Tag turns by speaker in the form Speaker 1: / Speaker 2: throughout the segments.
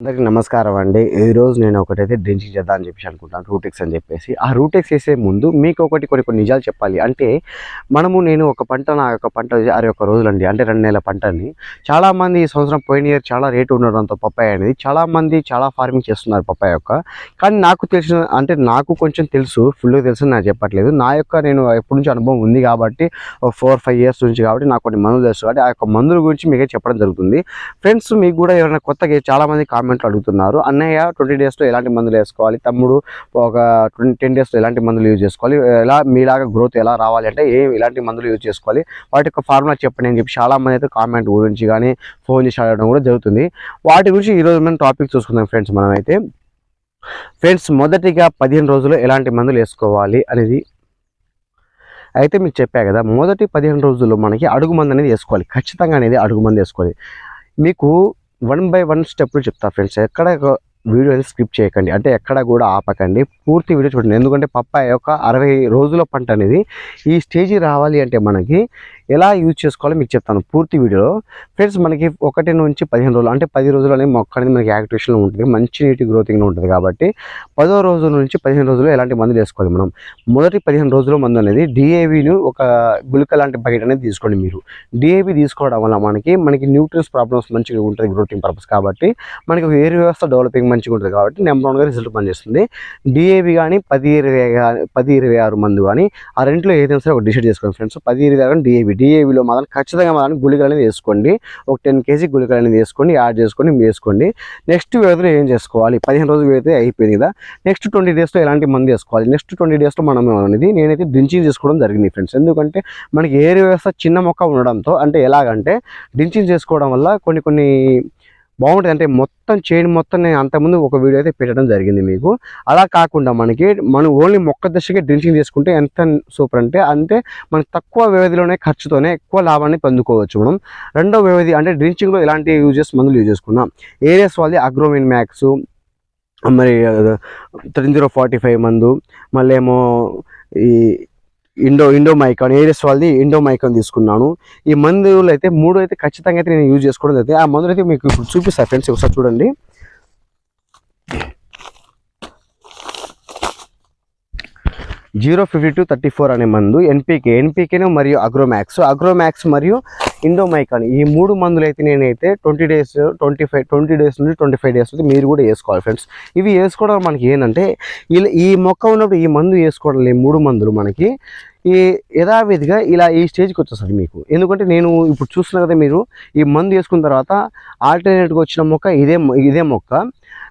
Speaker 1: అందరికి నమస్కారం అండి. ఈ రోజు నేను ఒకటైతే డ్రింకింగ్ చేద్దాం అని చెప్పేసి అనుకుంటాను రూటెక్స్ అని చెప్పేసి. ఆ రూటెక్స్ వేసే ముందు మీకు ఒకటి కొన్ని కొన్ని నిజాలు చెప్పాలి. అంటే మనము నేను ఒక పంట నా యొక్క పంట అరవై ఒక్క రోజులండి. అంటే రెండు నెలల పంటని. చాలా మంది ఈ సంవత్సరం పోయిన ఇయర్ చాలా రేటు ఉండడంతో పప్పాయ అనేది చాలామంది చాలా ఫార్మింగ్ చేస్తున్నారు పప్పాయ యొక్క. కానీ నాకు తెలిసిన అంటే నాకు కొంచెం తెలుసు ఫుల్గా తెలుసు నాకు చెప్పట్లేదు. నా యొక్క నేను ఎప్పటి నుంచి అనుభవం ఉంది కాబట్టి ఒక ఫోర్ ఫైవ్ ఇయర్స్ నుంచి కాబట్టి నాకు కొన్ని మందులు తెలుసు. కాబట్టి ఆ యొక్క మందుల గురించి మీకే చెప్పడం జరుగుతుంది. ఫ్రెండ్స్ మీకు కూడా ఎవరైనా కొత్తగా చాలా మంది కామెంట్లు అడుగుతున్నారు. అన్నయ్య ట్వంటీ డేస్లో ఎలాంటి మందులు వేసుకోవాలి? తమ్ముడు ఒక ట్వంటీ టెన్ డేస్లో ఎలాంటి మందులు యూజ్ చేసుకోవాలి? ఎలా మీలాగా గ్రోత్ ఎలా రావాలి? అంటే ఏ ఎలాంటి మందులు యూజ్ చేసుకోవాలి? వాటి యొక్క ఫార్ములా చెప్పండి అని చెప్పి చాలా మంది అయితే కామెంట్ గురించి కానీ ఫోన్ చేసి అడగడం కూడా జరుగుతుంది. వాటి గురించి ఈరోజు మనం టాపిక్ చూసుకుందాం ఫ్రెండ్స్ మనం అయితే ఫ్రెండ్స్ మొదటిగా పదిహేను రోజులు ఎలాంటి మందులు వేసుకోవాలి అనేది అయితే మీకు చెప్పా కదా మొదటి పదిహేను రోజుల్లో మనకి అడుగు మందు అనేది వేసుకోవాలి. ఖచ్చితంగా అనేది అడుగు మందు వేసుకోవాలి. మీకు వన్ బై వన్ స్టెప్లు చెప్తా ఫ్రెండ్స్. ఎక్కడ వీడియో అనేది స్కిప్ చేయకండి. అంటే ఎక్కడ కూడా ఆపకండి. పూర్తి వీడియో చూడండి. ఎందుకంటే పప్పాయ యొక్క అరవై రోజుల పంట అనేది ఈ స్టేజ్ రావాలి అంటే మనకి ఎలా యూజ్ చేసుకోవాలో మీకు చెప్తాను. పూర్తి వీడియోలో. ఫ్రెండ్స్ మనకి ఒకటి నుంచి పదిహేను రోజులు అంటే పది రోజులు అనేది మొక్క అనేది మనకి యాక్టివేషన్లో ఉంటుంది. మంచి నీటి గ్రోతింగ్లో ఉంటుంది కాబట్టి పదో రోజు నుంచి పదిహేను రోజులు ఎలాంటి మందులు వేసుకోవాలి మనం? మొదటి పదిహేను రోజుల మందు అనేది డిఏవిని ఒక గుళిక లాంటి బకెట్ అనేది తీసుకోండి మీరు. డిఏవి తీసుకోవడం వల్ల మనకి మనకి న్యూట్రియన్స్ ప్రాబ్లమ్స్ మంచిగా ఉంటుంది గ్రోతింగ్ పర్పస్ కాబట్టి మనకి వేరు వ్యవస్థ డెవలపింగ్ మంచిగా ఉంటుంది కాబట్టి నెంబర్ వన్గా రిజల్ట్ పనిచేస్తుంది. డిఏవి కానీ పది ఇరవై పది ఇరవై ఆరు మందు కానీ ఆ రెంట్లో ఏదైనా సరే ఒక డిసైడ్ చేసుకోండి ఫ్రెండ్స్. పది ఇరవై ఆరు డిఏవి డిఏవిలో మాత్రం ఖచ్చితంగా మాత్రం గుళికలు అనేది వేసుకోండి. ఒక టెన్ కేజీ గుళికలు అనేది వేసుకోండి యాడ్ చేసుకొని వేసుకోండి. నెక్స్ట్ వ్యవధిలో ఏం చేసుకోవాలి? పదిహేను రోజులు అయితే అయిపోయింది కదా. నెక్స్ట్ ట్వంటీ డేస్లో ఎలాంటి మంది వేసుకోవాలి? నెక్స్ట్ ట్వంటీ డేస్లో మనం అనేది నేనైతే డించింగ్ చేసుకోవడం జరిగింది ఫ్రెండ్స్ ఎందుకంటే మనకి ఏరి వ్యవస్థ చిన్న మొక్క ఉండడంతో అంటే ఎలాగంటే డించింగ్ చేసుకోవడం వల్ల కొన్ని కొన్ని బాగుంటుంది అంటే మొత్తం చైన్ మొత్తం నేను అంతకుముందు ఒక వీడియో అయితే పెట్టడం జరిగింది మీకు. అలా కాకుండా మనకి మనం ఓన్లీ మొక్క దశగా డ్రింకింగ్ చేసుకుంటే ఎంత సూపర్ అంటే అంటే మనం తక్కువ వ్యవధిలోనే ఖర్చుతోనే ఎక్కువ లాభాన్ని పొందుకోవచ్చు మనం. రెండో వ్యవధి అంటే డ్రింకింగ్లో ఎలాంటి యూజెస్ మందులు యూజ్ చేసుకున్నాం. ఏరియస్ వాళ్ళది అగ్రోమిన్ మ్యాక్స్ మరి త్రీ జీరో ఫార్టీ ఫైవ్ మందు మళ్ళీ ఏమో ఈ ఇండో ఇండో మైకాన్ ఏరియస్ వాళ్ళది ఇండో మైకాన్ తీసుకున్నాను. ఈ మందులు అయితే మూడు అయితే ఖచ్చితంగా అయితే నేను యూజ్ చేసుకోవడం అయితే ఆ మందులు అయితే మీకు ఇప్పుడు చూపిస్తాను ఫ్రెండ్స్ ఒకసారి చూడండి. Zero fifty two thirty four అనే మందు ఎన్పీకే ఎన్పీకేను మరియు అగ్రోమ్యాక్స్ అగ్రోమ్యాక్స్ మరియు ఇండోమైకాన్ ఈ మూడు మందులు అయితే నేనైతే twenty days twenty five twenty days నుండి ట్వంటీ ఫైవ్ డేస్ మీరు కూడా వేసుకోవాలి ఫ్రెండ్స్. ఇవి వేసుకోవడం మనకి ఏంటంటే ఇలా ఈ మొక్క ఉన్నప్పుడు ఈ మందు వేసుకోవడం ఈ మూడు మందులు మనకి ఈ యథావిధిగా ఇలా ఈ స్టేజ్కి వచ్చేస్తుంది మీకు. ఎందుకంటే నేను ఇప్పుడు చూస్తున్నా కదా మీరు ఈ మందు వేసుకున్న తర్వాత ఆల్టర్నేట్గా వచ్చిన మొక్క ఇదే ఇదే మొక్క.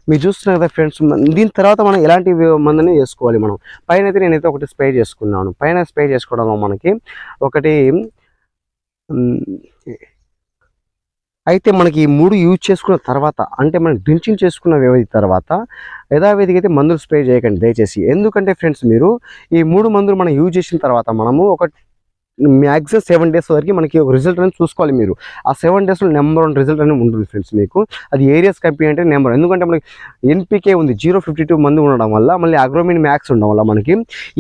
Speaker 1: మీరు చూస్తున్నారు కదా ఫ్రెండ్స్ దీని తర్వాత మనం ఎలాంటి మందుని వేసుకోవాలి మనం. పైన అయితే నేనైతే ఒకటి స్ప్రే చేసుకున్నాను. పైన స్ప్రే చేసుకోవడంలో మనకి ఒకటి అయితే మనకి ఈ మూడు యూజ్ చేసుకున్న తర్వాత అంటే మనం డ్రించింగ్ చేసుకున్న వ్యవధి తర్వాత యథావిధిగా అయితే మందులు స్ప్రే చేయకండి దయచేసి. ఎందుకంటే ఫ్రెండ్స్ మీరు ఈ మూడు మందులు మనం యూజ్ చేసిన తర్వాత మనము ఒక మ్యాక్సిమం సెవెన్ డేస్ వరకు మనకి ఒక రిజల్ట్ అనేది చూసుకోవాలి మీరు. ఆ సెవెన్ డేస్లో నెంబర్ వన్ రిజల్ట్ అనేది ఉంటుంది ఫ్రెండ్స్ మీకు. అది ఏరియాస్ కంపెనీ అంటే నెంబర్ ఎందుకంటే మనకి ఎన్పికే ఉంది జీరో ఫిఫ్టీ టూ మంది ఉండడం వల్ల మళ్ళీ అగ్రోమిన్ మ్యాక్స్ ఉండడం వల్ల మనకి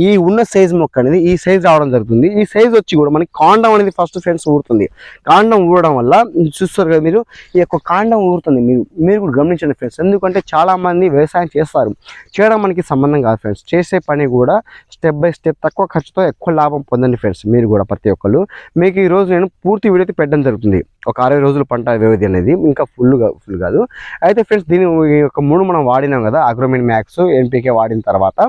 Speaker 1: ఈ ఉన్న సైజ్ మొక్క అనేది ఈ సైజ్ రావడం జరుగుతుంది. ఈ సైజ్ వచ్చి కూడా మనకి కాండం అనేది ఫస్ట్ ఫ్రెండ్స్ ఊరుతుంది. కాండం ఊడడం వల్ల చూస్తారు కదా మీరు ఈ యొక్క కాండం ఊరుతుంది. మీరు మీరు కూడా గమనించండి ఫ్రెండ్స్. ఎందుకంటే చాలా మంది వ్యవసాయం చేస్తారు. చేయడం మనకి సంబంధం కాదు ఫ్రెండ్స్. చేసే పని కూడా స్టెప్ బై స్టెప్ తక్కువ ఖర్చుతో ఎక్కువ లాభం పొందండి ఫ్రెండ్స్ మీరు కూడా. ప్రతి ఒక్కరు మీకు ఈ రోజు నేను పూర్తి వీడియో పెట్టడం జరుగుతుంది. ఒక అరవై రోజుల పంట వ్యవధి అనేది ఇంకా ఫుల్గా ఫుల్ కాదు. అయితే ఫ్రెండ్స్ దీని ఈ యొక్క మూడు మనం వాడినాం కదా అగ్రోమిన్ మ్యాక్స్ ఎన్పికే వాడిన తర్వాత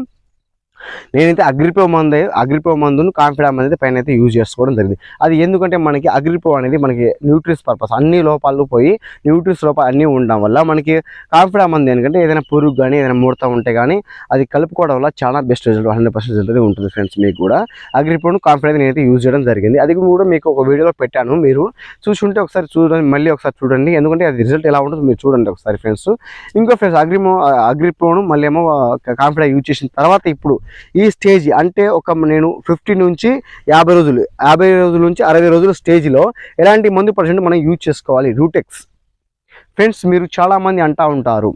Speaker 1: నేనైతే అగ్రిపో మందు అగ్రిపో మందును కాన్ఫిడా అనేది పైన అయితే యూజ్ చేసుకోవడం జరిగింది. అది ఎందుకంటే మనకి అగ్రిపో అనేది మనకి న్యూట్రిస్ పర్పస్ అన్ని లోపాలు పోయి న్యూట్రిస్ లోపాలు అన్నీ ఉండడం వల్ల మనకి కాన్ఫిడా మంది ఎందుకంటే ఏదైనా పురుగు కానీ ఏదైనా ముడత ఉంటే కానీ అది కలుపుకోవడం వల్ల చాలా best result hundred percent result ఉంటుంది ఫ్రెండ్స్ మీకు కూడా. అగ్రిపోను కాన్ఫిడా నేనైతే యూజ్ చేయడం జరిగింది. అది కూడా మీకు ఒక వీడియోలో పెట్టాను. మీరు చూసుంటే ఒకసారి చూడండి మళ్ళీ ఒకసారి చూడండి. ఎందుకంటే అది రిజల్ట్ ఎలా ఉంటుందో మీరు చూడండి ఒకసారి ఫ్రెండ్స్. ఇంకో ఫ్రెండ్స్ అగ్రిమో అగ్రిపోను మళ్ళీ ఏమో కాన్ఫిడా యూజ్ చేసిన తర్వాత ఇప్పుడు ఈ స్టేజ్ అంటే ఒక నేను ఫిఫ్టీ నుంచి యాభై రోజులు యాభై రోజుల నుంచి అరవై రోజుల స్టేజ్లో ఎలాంటి మందు పర్సెంట్ మనం యూజ్ చేసుకోవాలి? రూటెక్స్. ఫ్రెండ్స్ మీరు చాలామంది అంటా ఉంటారు.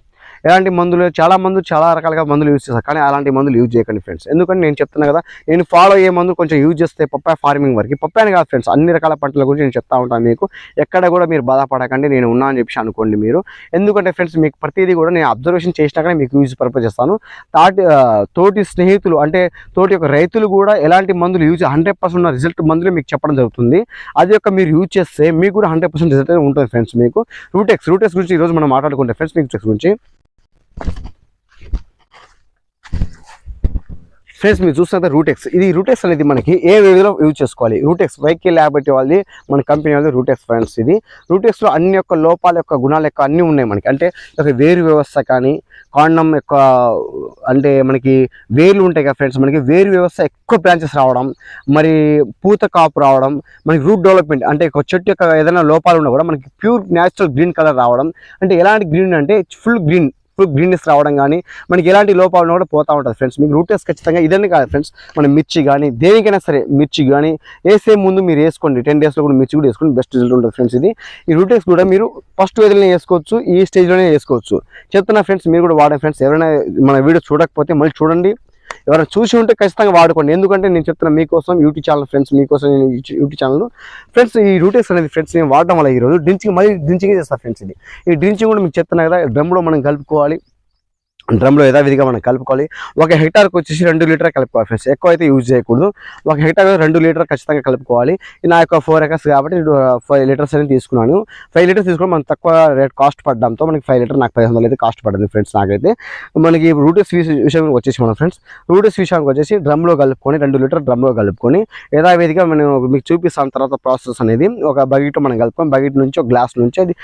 Speaker 1: ఎలాంటి మందులు చాలా మంది చాలా రకాలుగా మందులు యూజ్ చేస్తారు. కానీ అలాంటి మందులు యూజ్ చేయకండి ఫ్రెండ్స్ ఎందుకంటే నేను చెప్తున్నా కదా నేను ఫాలో అయ్యే మందులు కొంచెం యూజ్ చేస్తే పప్పాయ ఫార్మింగ్ వరకు. పప్పాయని కాదు ఫ్రెండ్స్ అన్ని రకాల పంటల గురించి నేను చెప్తా ఉంటాను మీకు. ఎక్కడ కూడా మీరు బాధపడకండి నేను ఉన్నా అని చెప్పి అనుకోండి మీరు. ఎందుకంటే ఫ్రెండ్స్ మీకు ప్రతిదీ కూడా నేను అబ్జర్వేషన్ చేసినాకనే మీకు యూజ్ పర్పస్ చేస్తాను. తాటి తోటి స్నేహితులు అంటే తోటి యొక్క రైతులు కూడా ఎలాంటి మందులు యూజ్ హండ్రెడ్ పర్సెంట్ ఉన్న రిజల్ట్ మందులు మీకు చెప్పడం జరుగుతుంది. అది యొక్క మీరు యూజ్ చేస్తే మీకు కూడా హండ్రెడ్ పర్సెంట్ రిజల్ట్ ఉంటుంది ఫ్రెండ్స్ మీకు. రూటెక్స్ రూటెక్స్ గురించి ఈరోజు మనం మాట్లాడుకుంటే ఫ్రెండ్స్ మీకు గురించి ఫ్రెండ్స్ మీరు చూసినంత రూటెక్స్ ఇది రూటెక్స్ అనేది మనకి ఏ విధంగా యూజ్ చేసుకోవాలి? రూటెక్స్ వైకే ల్యాబొరేటరీ వాళ్ళది మన కంపెనీ వాళ్ళది రూటెక్స్ ఫ్రెండ్స్ ఇది. రూటెక్స్లో అన్ని యొక్క లోపాల యొక్క గుణాల యొక్క అన్నీ ఉన్నాయి మనకి. అంటే ఒక వేరు వ్యవస్థ కానీ కాండం యొక్క అంటే మనకి వేర్లు ఉంటాయి కదా ఫ్రెండ్స్ మనకి వేరు వ్యవస్థ ఎక్కువ బ్రాంచెస్ రావడం మరి పూత కాపు రావడం మనకి రూట్ డెవలప్మెంట్ అంటే ఒక చెట్టు యొక్క ఏదైనా లోపాలు ఉన్నా కూడా మనకి ప్యూర్ న్యాచురల్ గ్రీన్ కలర్ రావడం. అంటే ఎలాంటి గ్రీన్ అంటే ఫుల్ గ్రీన్ ఫుల్ గ్రీన్నెస్ రావడం కానీ మనకి ఎలాంటి లోపాలు కూడా పోతూ ఉంటుంది ఫ్రెండ్స్ మీకు రూటెస్ ఖచ్చితంగా ఇదని కాదు ఫ్రెండ్స్ మన మిర్చి కానీ దేనికైనా సరే మిర్చి కానీ వేసే ముందు మీరు వేసుకోండి. టెన్ డేస్లో కూడా మిర్చి కూడా వేసుకోండి బెస్ట్ రిజల్ట్ ఉంటుంది ఫ్రెండ్స్ ఇది. ఈ రూటెక్స్ కూడా మీరు ఫస్ట్ వేదిలోనే వేసుకోవచ్చు ఈ స్టేజ్లోనే వేసుకోవచ్చు. చెప్తున్నా ఫ్రెండ్స్ మీరు కూడా వాడే ఫ్రెండ్స్ ఎవరైనా మన వీడియో చూడకపోతే మళ్ళీ చూడండి. ఎవరైనా చూసి ఉంటే ఖచ్చితంగా వాడుకోండి. ఎందుకంటే నేను చెప్తున్నా మీకోసం యూట్యూబ్ ఛానల్ ఫ్రెండ్స్ మీకోసం నేను యూట్యూబ్ ఛానల్ ఫ్రెండ్స్ ఈ రూటెక్స్ అనేది ఫ్రెండ్స్ నేను వాడడం వల్ల ఈరోజు డ్రించింగ్ మళ్ళీ డ్రించింగ్ చేస్తాను ఫ్రెండ్స్ ఇది. ఈ డ్రించింగ్ కూడా మీకు చెప్తున్నా కదా డ్రమ్లో మనం కలుపుకోవాలి. డ్రమ్లో యథావిధిగా మనం కలుపుకోవాలి. ఒక హెక్టార్కి వచ్చేసి రెండు లీటర్ కలుపుకోవాలి. ఫ్రెండ్స్ ఎక్కువ అయితే యూజ్ చేయకూడదు. ఒక హెక్టార్ రెండు లీటర్ ఖచ్చితంగా కలుపుకోవాలి. నా యొక్క ఫోర్ ఎకర్స్ కాబట్టి ఫైవ్ లీటర్స్ అనేది తీసుకున్నాను. ఫైవ్ లీటర్స్ తీసుకుని మనకు తక్కువ రేట్ కాస్ట్ పడడంతో మనకి ఫైవ్ లీటర్ నాకు పదిహేను వందలు అయితే కాస్ట్ పడింది ఫ్రెండ్స్ నాకైతే. మనకి రూటెస్ విషయం వచ్చేసి మనం ఫ్రెండ్స్ రూటెస్ విషయానికి వచ్చేసి డ్రమ్లో కలుపుకొని రెండు లీటర్ డ్రమ్లో కలుపుకొని యథావిధిగా మనం మీకు చూపిస్తాను తర్వాత ప్రాసెస్ అనేది. ఒక బకెట్ మనం కలుపుకొని బకెట్ నుంచి ఒక గ్లాస్ నుంచి అది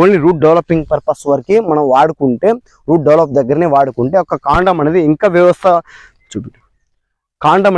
Speaker 1: ఓన్లీ రూట్ డెవలపింగ్ పర్పస్ వరకు మనం వాడుకుంటే రూట్ డెవలప్ దగ్గరనే వాడుకుంటే ఒక కాండం అనేది ఇంకా వ్యవస్థ చూపి కాండం